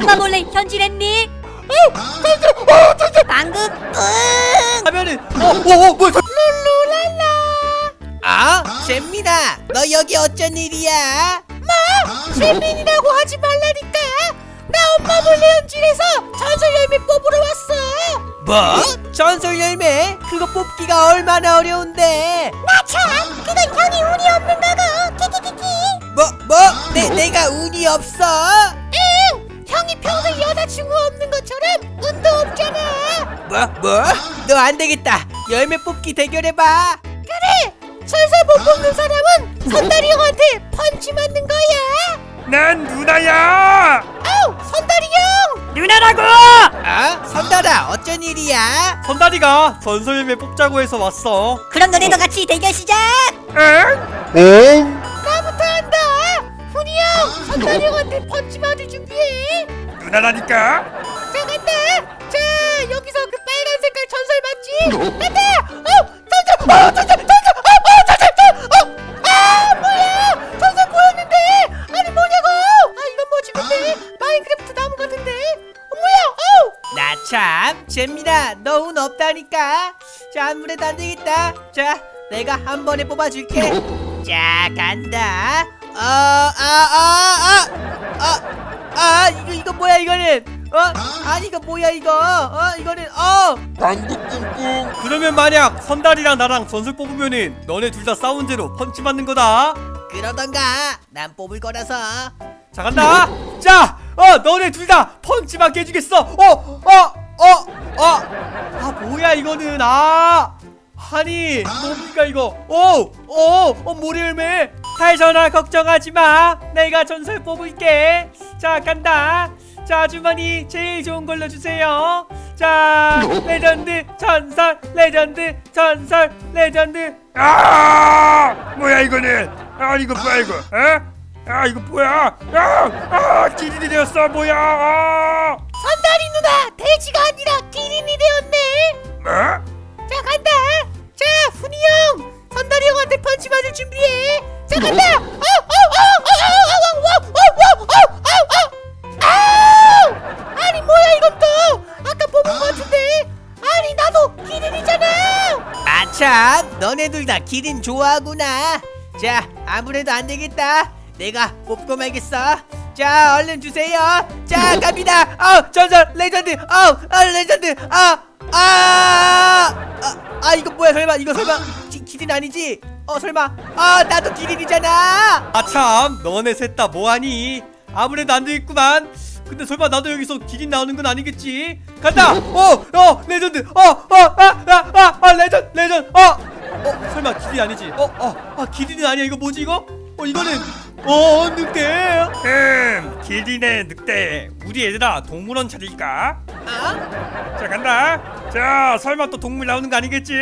엄마 몰래 현질했니? 방금 응. 하면은 어어어 뭐야 저- 아, 잼민아, 너 여기 어쩐 일이야? 잼민이라고 하지 말라니까. 나 엄마 몰래 현질해서 전설 열매 뽑으러 왔어. 뭐? 전설 열매? 그거 뽑기가 얼마나 어려운데? 나참 그건 형이 운이 없는 거고. 키키키키. 뭐, 뭐? 내, 내가 운이 없어? 응. 형이 평생 여자친구 없는 것처럼 운도 없잖아. 뭐, 뭐? 너 안 되겠다. 열매 뽑기 대결해봐. 그래. 설사 못 뽑는 사람은 선다리 형한테 펀치 맞는 거야. 난 누나야 아우 선다리 형. 누나라고 아, 선달아, 어쩐 일이야? 선다리가 전설 열매 뽑자고 해서 왔어 그럼 너네도 같이 대결 시작. 한다. 훈이 형 선다리 형한테 펀치 맞을 준비해. 누나라니까 자 간다. 자 여기서 그 빨간 색깔 전설 맞지? 간다. 어 전설. 어 전설 전설. 어어 전설 전설. 어아 뭐야? 전설 보였는데. 아니 뭐냐고? 아 이건 뭐지 근데? 마인크래프트 나무 같은데. 어 뭐야? 어우. 나 참, 잼민아, 너 운 없다니까. 자, 아무래도 안 되겠다. 자, 내가 한 번에 뽑아줄게. 자, 간다. 어, 아, 아, 아, 아, 아, 이거 이거 뭐야 이거는? 어, 아니 이거 뭐야 이거? 어, 이거는 어. 그러면 만약 선달이랑 나랑 전설 뽑으면은 너네 둘 다 싸운 죄로 펀치 맞는 거다 그러던가. 난 뽑을 거라서. 자 간다 자 어 너네 둘 다 펀치 맞게 해주겠어 어 어 어 어 아 뭐야 이거는 아 아니 뭡니까 이거 오 오 어 모래 열매 탈선아 걱정하지 마. 내가 전설 뽑을게. 자 간다. 자 아주머니 제일 좋은 걸로 주세요. 자 레전드 전설 레전드 전설 레전드. 아 뭐야 이거는? 아 이거 뭐야 이거? 에? 아 이거 뭐야? 아, 아 기린이 되었어. 뭐야? 아, 선다리 누나 돼지가 아니라 기린이 되었네. 뭐? 자 간다. 자 훈이 형 선다리 형한테 펀치 맞을 준비해. 아우 아니 뭐야 이건 또 아까 뽑은 거 같은데. 아니 나도 기린이잖아. 아참, 너네 둘다 기린 좋아하구나. 자, 아무래도 안 되겠다. 내가 뽑고 말겠어. 자, 얼른 주세요. 자, 갑니다. 아, 전설 레전드. 아, 아 레전드. 아, 아, 아, 아, 이거 뭐야? 설마 이거 설마 기, 기린 아니지? 어, 설마. 아, 나도 기린이잖아. 아참. 너네 셋 다 뭐하니? 아무래도 안 되겠구만. 근데 설마 나도 여기서 기린 나오는 건 아니겠지? 간다! 어어 레전드. 어어아아아 레전 레전. 어 어 설마 기린 아니지? 어어 아 기린은 아니야. 이거 뭐지 이거? 어 이거는 어 늑대. 음 기린의 늑대. 우리 얘들아 동물원 찾을까? 아, 자 간다 자 설마 또 동물 나오는 거 아니겠지?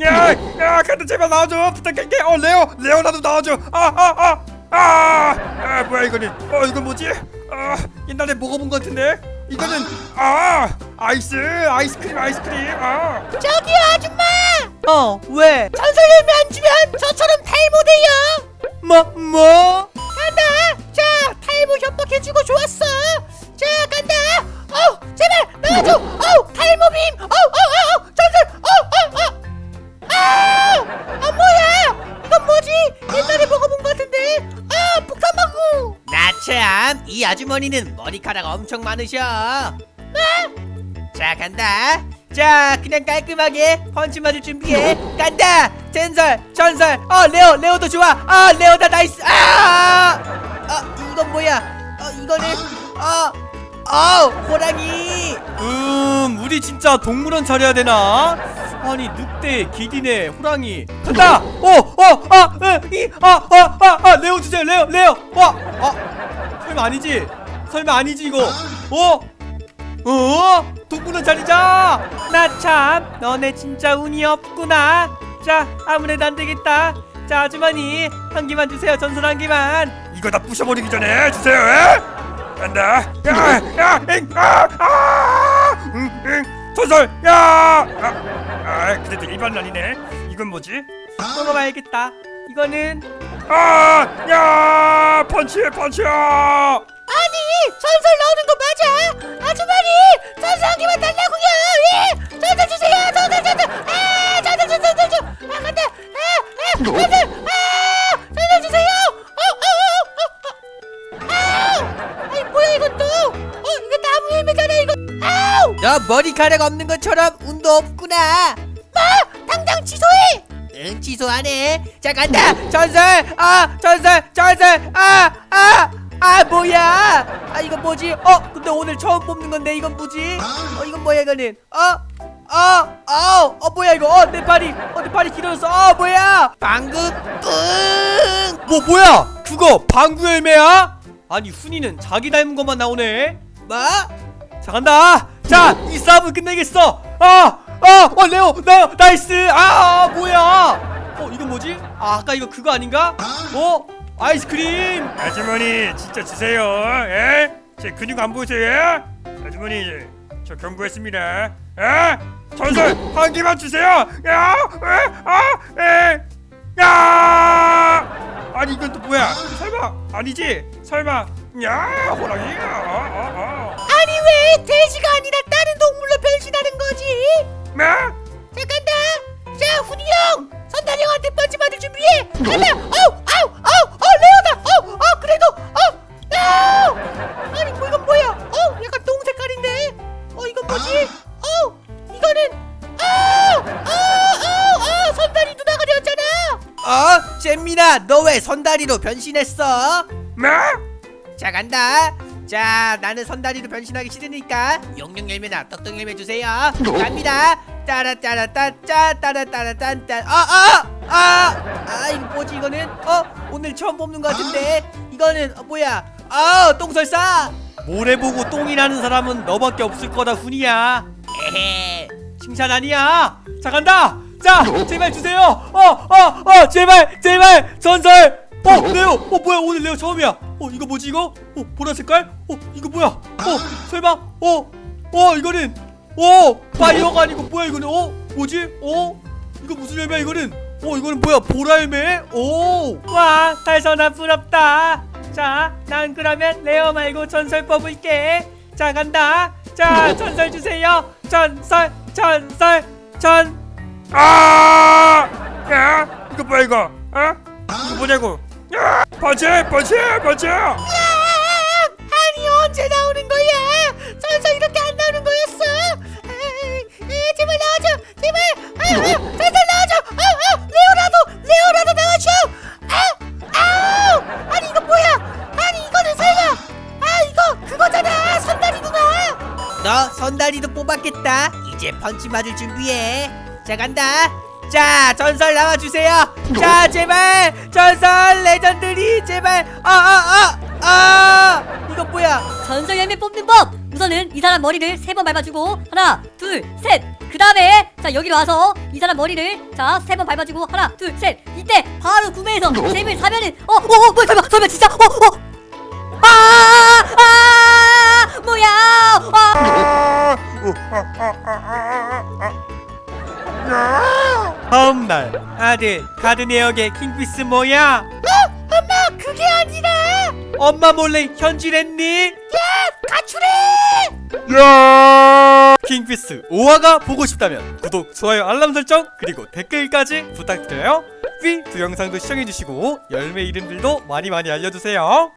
야야 간다 제발 나와줘. 부탁할게. 어 레오 레오 나도 나와줘. 아아아 아. 아, 아, 뭐야 이거는. 어 이건 뭐지? 아 옛날에 먹어본 것 같은데? 이거는 아 아이스 아이스크림 아이스크림. 아. 저기요 아줌마. 어, 왜? 전설 열매 안 주면 저 이 아주머니는 머리카락 엄청 많으셔. 자 간다. 자 그냥 깔끔하게 펀치 맞을 준비해. 간다. 전설 전설. 어 레오 레오도 좋아. 아 레오다 나이스. 아, 아 이건 뭐야? 어 이거는 어. 어 호랑이 음, 우리 진짜 동물원 차려야 되나? 아니, 늑대, 기린에, 호랑이. 간다! 어, 어, 아, 아, 아, 레오 주세요, 레오, 레오! 와, 아, 설마 아니지? 설마 아니지, 이거? 어? 어? 동물원 차리자! 나 참, 너네 진짜 운이 없구나. 자, 아무래도 안 되겠다. 자, 아주머니, 한 개만 주세요, 전설 한 개만. 이거 다 부셔버리기 전에 주세요, 에? 간다. 야, 야, 엥, 아, 아, 응, 응, 전설, 야, 아, 아, 그래도 일반 아니네. 이건 뭐지? 먹어봐야겠다. 이거는 아! 야! 펀치해 펀치야! 아니 전설 넣는 거 맞아 아주머니 전설 한 개만 달라고요 예 전설 주세요 전설 전설 아 전설 전설 전설 아 간다 아, 아 전설 아 전설 주세요 어 어 어, 어! 어! 어! 아! 아니 뭐야 이건 또어 이거 나무 열매잖아 이거 아우 너 머리카락 없는 것처럼 운도 없구나 뭐! 당장 취소해 응 취소하네. 자 간다. 전설. 아 전설 전설. 아 아 아 뭐야? 아 이거 뭐지? 어 근데 오늘 처음 뽑는 건데 이건 뭐지? 어 이건 뭐야 이거는? 어? 어, 어, 어, 뭐야 이거? 어, 내 팔이, 어, 내 팔이 길어졌어. 어, 뭐야? 방금 뿡. 뭐 뭐야? 그거 방구 열매야? 아니 훈이는 자기 닮은 것만 나오네. 뭐? 자 간다. 자 이 싸움은 끝내겠어. 아, 아, 어 레오, 레오, 나이스. 아, 뭐야? 어 이건 뭐지? 아 아까 이거 그거 아닌가? 어 아이스크림. 아주머니 진짜 주세요. 예? 제 근육 안 보이세요? 아주머니 저 경고했습니다. 예? 전설 한 개만 주세요. 야, 에, 아, 에, 야. 아니 이건 또 뭐야? 설마 아니지? 설마 야 호랑이야? 어, 어, 어. 아니 왜 돼지가 아니라 다른 동물로 변신하는 거지 뭐? 자 간다! 자 훈이 형! 선달 형한테 펀치 받을 준비해! 간다! 어우 아우 아우 어 레오다! 어우 어 그래도 어 아우! 아니 뭐 이건 뭐야? 어우 약간 똥 색깔인데? 어 이건 뭐지? 어우 이거는 아우 아우 아우 선달이 누나가 되었잖아! 어, 잼민아, 너 왜 선다리로 변신했어? 뭐? 자 간다. 자 나는 선다리로 변신하기 싫으니까 용룡 열매나 떡떡 열매 주세요. 갑니다. 따라따라따짜 따라따라딴딴 아아아 아, 아, 이거 뭐지 이거는? 어 오늘 처음 뽑는 것 같은데 이거는 어, 뭐야? 아 똥설사. 모래 보고 똥이 나는 사람은 너밖에 없을 거다 훈이야. 에헤. 칭찬 아니야. 자 간다. 자 제발 주세요. 어어어 제발 제발 전설. 어 레오. 어 뭐야 오늘 레오 처음이야. 어 이거 뭐지 이거? 어 보라 색깔? 어 이거 뭐야? 어 설마? 어어 이거는 어 파이어가 아니고 뭐야 이거는? 어 뭐지? 어 이거 무슨 열매야 이거는? 어 이거는 뭐야 보라 열매? 오와 달선아 부럽다. 자 난 그러면 레오 말고 전설 뽑을게. 자 간다. 자 전설 주세요. 전설 전설 전. 아! 야, 이거 뭐야 이거? 어? 이거 뭐냐고? 야, 번지, 번지, 번지! 아, 아니 언제 나오는 거야? 선서 이렇게 안 나오는 거였어? 에이, 에이, 제발 나와줘 제발. 아, 아, 선서 나와줘. 아, 아, 레오라도 레오라도 나와줘. 아, 아우. 아니 이거 뭐야? 아니 이거는 설마. 아 이거 그거잖아. 선다리 누나. 너 선다리도 뽑았겠다. 이제 펀치 맞을 준비해. 자 간다. 자 전설 나와주세요. 자 제발 전설 레전드리 제발 아아아 아, 아. 이거 뭐야? 전설 열매 뽑는 법! 우선은 이 사람 머리를 세 번 밟아주고 하나 둘 셋 그 다음에 자 여기로 와서 이 사람 머리를 자 세 번 밟아주고 하나 둘 셋 이때 바로 구매해서 잼을 사면은 어어어 뭐야 설마 설마 진짜 어어 다음 날 아들 가드네역의 킹피스 뭐야? 엄마 그게 아니라 엄마 몰래 현질했니? 가출해 킹피스 5화가 보고 싶다면 구독, 좋아요, 알람 설정 그리고 댓글까지 부탁드려요. 삐 두 영상도 시청해주시고 열매 이름들도 많이 많이 알려주세요.